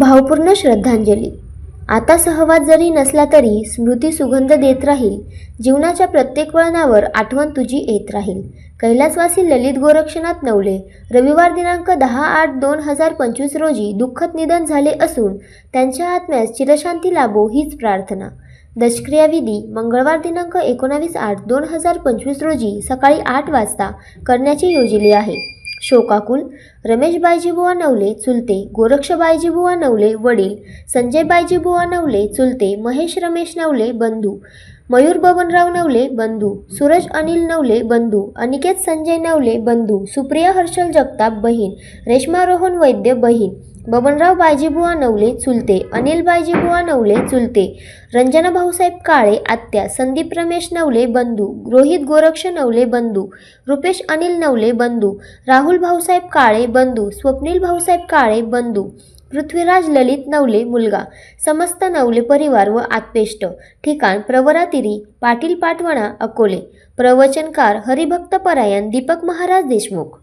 भावपूर्ण श्रद्धांजली. आता सहवाद जरी नसला तरी स्मृती सुगंध देत राहील. जीवनाच्या प्रत्येक वळणावर आठवण तुझी येत राहील. कैलासवासी ललित गोरक्षनाथ नवले रविवार दिनांक दहा आठ दोन हजार पंचवीस रोजी दुःखद निधन झाले असून त्यांच्या आत्म्यास चिरशांती लाभो हीच प्रार्थना. दशक्रियाविधी मंगळवार दिनांक एकोणावीस आठ दोन हजार पंचवीस रोजी सकाळी आठ वाजता करण्याची योजली आहे. शोकाकुल रमेश बायजीबुवा नवले चुलते गोरक्ष बायजीबुवा नवले वडील संजय बायजीबुवा नवले चुलते महेश रमेश नवले बंधू मयूर बबनराव नवले बंधू सूरज अनिल नवले बंधू अनिकेत संजय नवले बंधू सुप्रिया हर्षल जगताप बहीण रेश्मा रोहन वैद्य बहीण बबनराव बायजीबुवा नवले चुलते अनिल बायजीबुवा नवले चुलते रंजना भाऊसाहेब काळे आत्या संदीप रमेश नवले बंधू रोहित गोरक्ष नवले बंधू रुपेश अनिल नवले बंधू राहुल भाऊसाहेब काळे बंधू स्वप्नील भाऊसाहेब काळे बंधू पृथ्वीराज ललित नवले मुलगा समस्त नवले परिवार व आत्पेष्ट ठिकाण प्रवरातिरी पाटील पाटवणा अकोले. प्रवचनकार हरिभक्त परायण दीपक महाराज देशमुख.